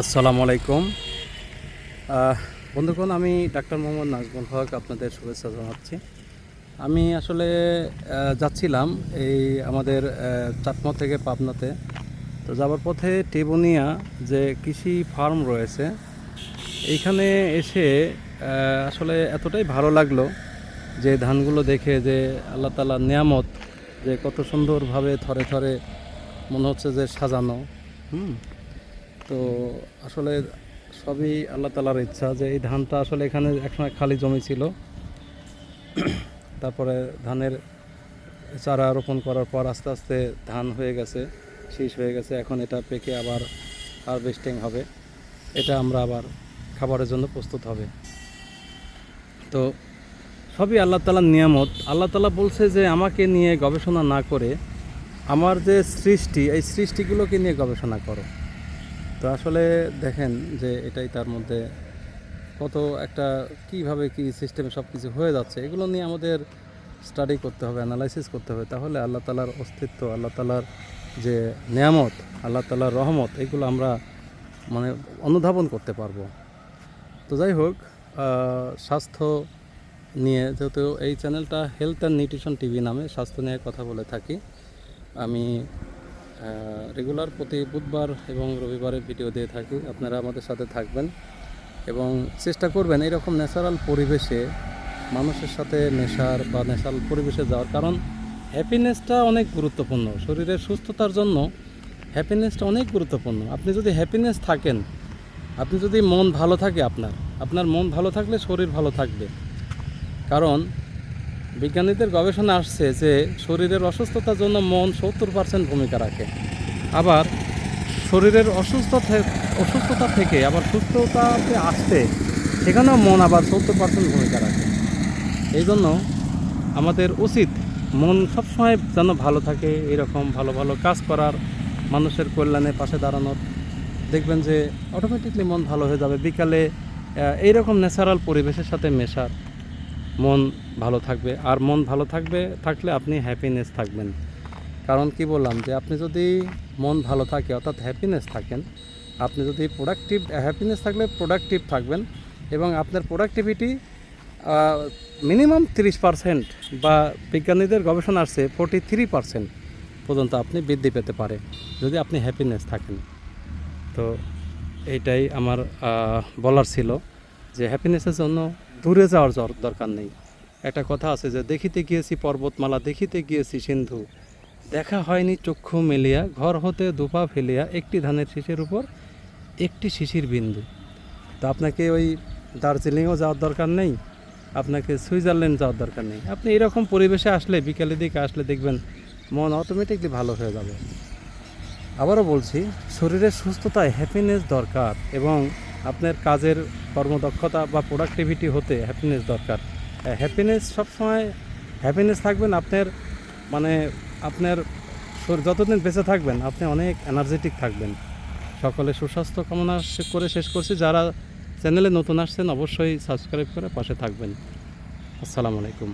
আসসালামু আলাইকুম। বন্ধুগণ আমি ডাক্তার মোহাম্মদ নাজমুল হক আপনাদের শুভেচ্ছা জানাচ্ছি। আমি আসলে যাচ্ছিলাম এই আমাদের আহ, থেকে পাবনাতে। তো যাওয়ার পথে টেবুনিয়া যে কৃষি ফার্ম রয়েছে এইখানে এসে আসলে এতটাই ভালো লাগল যে ধানগুলো দেখে যে আল্লাহ তালা নিয়ামত যে কত সুন্দরভাবে থরে থরে মনে হচ্ছে যে সাজানো। হুম তো আসলে সবই আল্লাহ তালার ইচ্ছা যে এই ধানটা আসলে এখানে একসময় খালি জমি ছিল। তারপরে ধানের চারা রোপণ করার পর আস্তে আস্তে ধান হয়ে গেছে, শীষ হয়ে গেছে। এখন এটা পেকে আবার হারভেস্টিং হবে। এটা আমরা আবার খাবারের জন্য প্রস্তুত হবে। তো সবই আল্লাহ তালার নিয়ামত। আল্লাহ তালা বলছে যে আমাকে নিয়ে গবেষণা না করে আমার যে সৃষ্টি, এই সৃষ্টিগুলোকে নিয়ে গবেষণা করো। তো আসলে দেখেন যে এটাই তার মধ্যে কত একটা কীভাবে কি সিস্টেমে সব কিছু হয়ে যাচ্ছে, এগুলো নিয়ে আমাদের স্টাডি করতে হবে অ্যানালাইসিস করতে হবে। তাহলে আল্লাহ তালার অস্তিত্ব, আল্লাহ তালার যে নিয়ামত, আল্লাহ তালার রহমত, এগুলো আমরা মানে অনুধাবন করতে পারব। তো যাই হোক স্বাস্থ্য নিয়ে যেহেতু এই চ্যানেলটা হেলথ অ্যান্ড নিউট্রিশন টিভি নামে, স্বাস্থ্য নিয়ে কথা বলে থাকি। আমি রেগুলার প্রতি বুধবার এবং রবিবারে ভিডিও দিয়ে থাকি। আপনারা আমাদের সাথে থাকবেন এবং চেষ্টা করবেন এরকম ন্যাচারাল পরিবেশে মানুষের সাথে নেশার বা ন্যাচারাল পরিবেশে যাওয়ার। কারণ হ্যাপিনেসটা অনেক গুরুত্বপূর্ণ। শরীরের সুস্থতার জন্য হ্যাপিনেসটা অনেক গুরুত্বপূর্ণ। আপনি যদি হ্যাপিনেস থাকেন, আপনি যদি মন ভালো থাকে আপনার আপনার মন ভালো থাকলে শরীর ভালো থাকবে। কারণ বিজ্ঞানীদের গবেষণা আসছে যে শরীরের অসুস্থতার জন্য মন সত্তর পার্সেন্ট ভূমিকা রাখে। আবার শরীরের অসুস্থ অসুস্থতা থেকে আবার সুস্থতাতে আসতে সেখানেও মন আবার সত্তর পার্সেন্ট ভূমিকা রাখে। এই জন্য আমাদের উচিত মন সবসময় যেন ভালো থাকে, এরকম ভালো ভালো কাজ করার, মানুষের কল্যাণে পাশে দাঁড়ানোর। দেখবেন যে অটোমেটিকলি মন ভালো হয়ে যাবে, বিকালে এইরকম ন্যাচারাল পরিবেশের সাথে মেশার। মন ভালো থাকবে। আর মন ভালো থাকবে, থাকলে আপনি হ্যাপিনেস থাকবেন। কারণ কি বললাম যে, আপনি যদি মন ভালো থাকে, অর্থাৎ হ্যাপিনেস থাকেন, আপনি যদি প্রোডাক্টিভ হ্যাপিনেস থাকলে প্রোডাক্টিভ থাকবেন এবং আপনার প্রোডাক্টিভিটি মিনিমাম তিরিশ পার্সেন্ট বা বিজ্ঞানীদের গবেষণা আসছে ফোর্টি থ্রি পার্সেন্ট পর্যন্ত আপনি বৃদ্ধি পেতে পারে, যদি আপনি হ্যাপিনেস থাকেন। তো এইটাই আমার বলার ছিল যে হ্যাপিনেসের জন্য দূরে যাওয়ার দরকার নেই। একটা কথা আছে যে, দেখিতে গিয়েছি পর্বতমালা, দেখিতে গিয়েছি সিন্ধু। দেখা হয়নি চক্ষু মেলিয়া, ঘর হতে দুপা ফেলিয়া, একটি ধানের শীষের উপর একটি শিশির বিন্দু। তো আপনাকে ওই দার্জিলিংও যাওয়ার দরকার নেই, আপনাকে সুইজারল্যান্ড যাওয়ার দরকার নেই। আপনি এরকম পরিবেশে আসলে, বিকেলের দিকে আসলে দেখবেন, মন অটোমেটিকলি ভালো হয়ে যাবে। আবারও বলছি, শরীরের সুস্থতায় হ্যাপিনেস দরকার এবং আপনার কাজের কর্মদক্ষতা বা প্রোডাক্টিভিটি হতে হ্যাপিনেস দরকার। হ্যাপিনেস সবসময় হ্যাপিনেস থাকবেন, আপনার মানে আপনার যতদিন বেঁচে থাকবেন, আপনি অনেক এনার্জেটিক থাকবেন। সকলে সুস্বাস্থ্য কামনা করে শেষ করছি। যারা চ্যানেলে নতুন আসছেন, অবশ্যই সাবস্ক্রাইব করে পাশে থাকবেন। আসসালামু আলাইকুম।